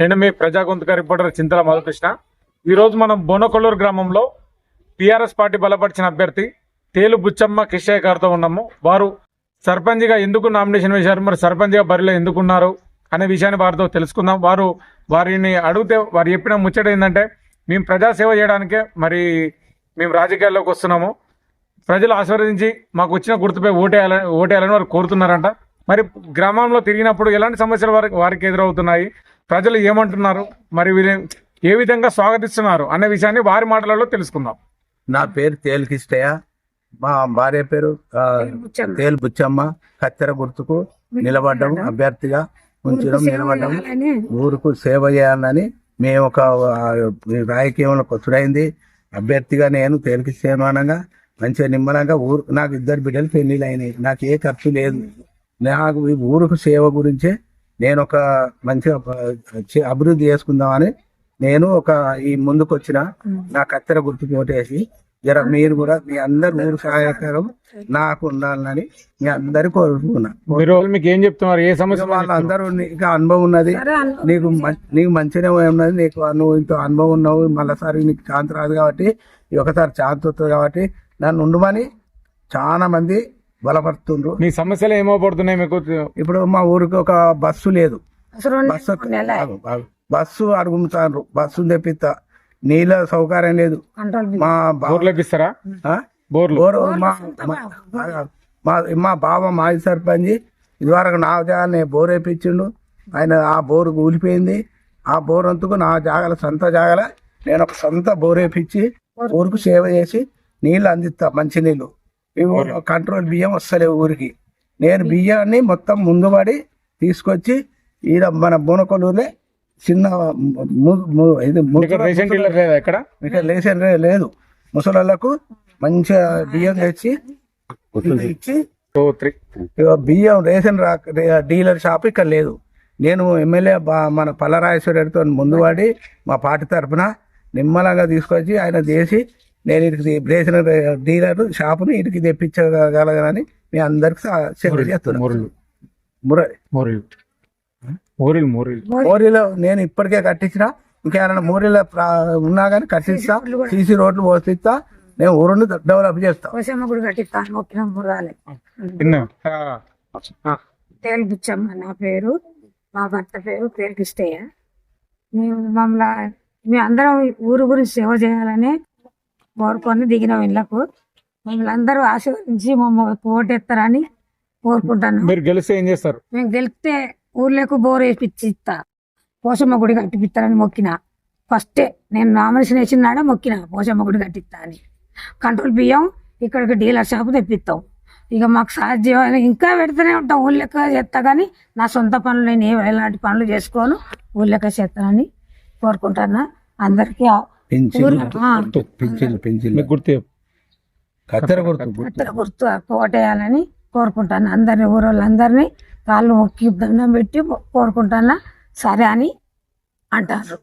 నేను మీ ప్రజా గొంతుక రిపోర్టర్ చింతల మధుకృష్ణ. ఈరోజు మనం బోనకొల్లూరు గ్రామంలో టీఆర్ఎస్ పార్టీ బలపరిచిన అభ్యర్థి తేలు బుచ్చమ్మ కిషయ్య గారితో ఉన్నాము. వారు సర్పంచ్గా ఎందుకు నామినేషన్ వేశారు? మరి సర్పంచ్గా బరిలో ఎందుకున్నారు అనే విషయాన్ని వారితో తెలుసుకుందాం. వారు వారిని అడిగితే వారు చెప్పిన ముచ్చట ఏంటంటే మేము ప్రజాసేవ చేయడానికే మరి మేము రాజకీయాల్లోకి వస్తున్నాము. ప్రజలు ఆశీర్వదించి మాకు వచ్చిన గుర్తుపై ఓటేయాలని ఓటేయాలని వారు కోరుతున్నారంట. మరి గ్రామంలో తిరిగినప్పుడు ఎలాంటి సమస్యలు వారికి వారికి ఎదురవుతున్నాయి? ప్రజలు ఏమంటున్నారు? మరి వీరి ఏ విధంగా స్వాగతిస్తున్నారు? అనే విషయాన్ని వారి మాటలలో తెలుసుకుందాం. నా పేరు తేలికిష్టయ్య మా భార్య పేరు తేలు బుచ్చమ్మ. కత్తెర గుర్తుకు నిలబడ్డం అభ్యర్థిగా ఉంచడం నిలబడ్డం. ఊరుకు సేవ చేయాలని మేము ఒక రాజకీయంలో కొట్టుడైంది అభ్యర్థిగా నేను తేలికిస్తాను అనగా మంచిగా నిమ్మలంగా ఊరు నాకు ఇద్దరు బిడ్డలు పెళ్ళిళ్ళు అయినాయి. నాకు ఏ ఖర్చు లేదు. నాకు ఈ ఊరుకు సేవ గురించే నేను ఒక మంచిగా ఆ, చే- అభివృద్ధి చేసుకుందామని నేను ఒక ఈ ముందుకు వచ్చిన నా కత్తెర గుర్తు పోటేసి జర మీరు కూడా మీ అందరు ఊరు సహాయకరం నాకు ఉండాలని మీ అందరు కోరుకున్నా. మీరు మీకు ఏం చెప్తున్నారు? ఏ సమస్య వాళ్ళందరూ నీకు అనుభవం ఉన్నది. నీకు మం- నీకు మంచిగా ఉన్నది. నీకు నువ్వు ఇంత అనుభవం ఉన్నావు. మళ్ళీసారి నీకు ఛాన్స్ రాదు కాబట్టి ఈ ఒకసారి ఛాన్స్ వస్తుంది కాబట్టి నన్ను ఉండమని చాలా మంది బలపడుతుండ్రు. మీ సమస్యలు ఏమవబడుతున్నాయి మీకు? ఇప్పుడు మా ఊరికి ఒక బస్సు లేదు. బస్సు. బస్సు అడుగుతారు బస్సు తెప్పిస్తా. నీళ్ళ సౌకర్యం లేదు. మా బా- బోర్లు బోరు మా మా- మా మా బావ మాజీ సర్పంచ్ ఇదివరకు నా జాగానే బోర్ వేయించిండు ఆయన ఆ బోరు కూలిపోయింది. ఆ బోర్ అంతకు నా జాగల సొంత జాగల నేను ఒక సొంత బోర్ వేయించి ఊరుకు సేవ చేసి నీళ్ళు అందిస్తా మంచి నీళ్ళు ఇవి కంట్రోల్ బియ్యం వస్తలేవు ఊరికి. నేను బియ్యాన్ని మొత్తం ముందుపడి తీసుకొచ్చి ఈడ మన బోనకొల్లూరులే చిన్న ఇది ఇక్కడ? రేషన్ లేదా. ముసలోళ్ళకు మంచిగా బియ్యం తెచ్చి ఇచ్చి బియ్యం రేషన్ రా డీలర్ షాప్ ఇక్కడ లేదు. నేను ఎమ్మెల్యే మన పల్లరాజేశ్వరరెడ్డితో ముందు వాడి మా పార్టీ తరఫున నిమ్మలంగా తీసుకొచ్చి ఆయన చేసి నేను ఇటుకి రే- డీలర్ షాపుని ఇటుకి తెప్పించగలగనని మీ అందరికి చేస్తున్నాను మూరలు మురళి మూరలు మూరలు నేను ఇప్పటికే కట్టించిన. ఇంకేమైనా మోరీలో ఉన్నా కానీ కట్టిస్తా. సీసీ రోడ్లు పోసిస్తా. నేను ఊరుని డెవలప్ చేస్తా. కోసమ్మ గుడి కట్టిస్తాను మొక్కిన మురాలే తిన్నా? తేలు బుచ్చమ్మ నా పేరు. మా భర్త పేరు పేరు కిష్టయ్య. మేము మమ్మల్ని మేము అందరం ఊరు గురించి సేవ చేయాలని కోరుకొని దిగిన మమ్మల్ని అందరూ ఆశీర్వదించి మమ్మల్ని ఓటెత్తారని కోరుకుంటాను. మీరు గెలిస్తే ఏం చేస్తారు? మేము గెలిస్తే ఊర్లోకి బోర్ వేపించి ఇస్తా పోషమ్మ గుడి కట్టిపిస్తారని మొక్కిన. ఫస్టే నేను నామినేషన్ వేసిన నాడే మొక్కిన పోషమ్మ గుడి కట్టిస్తా అని. కంట్రోల్ బియ్యం ఇక్కడికి డీలర్ షాప్ తెప్పిస్తాం. ఇక మాకు సాధ్యం ఇంకా పెడుతూనే ఉంటాం ఊళ్ళెక్క చేస్తా కానీ నా సొంత పనులు నేను ఏ ఎలాంటి పనులు చేసుకోను ఊళ్ళెక్క చేస్తానని కోరుకుంటున్నా. అందరికీ మీకు గుర్తు. కత్తెర గుర్తు కోటేయాలని కోరుకుంటాను. అందరిని ఊరోళ్ళందరినీ కాళ్ళు మొక్కి దండం పెట్టి కోరుకుంటానా? సరే అని అంటారు.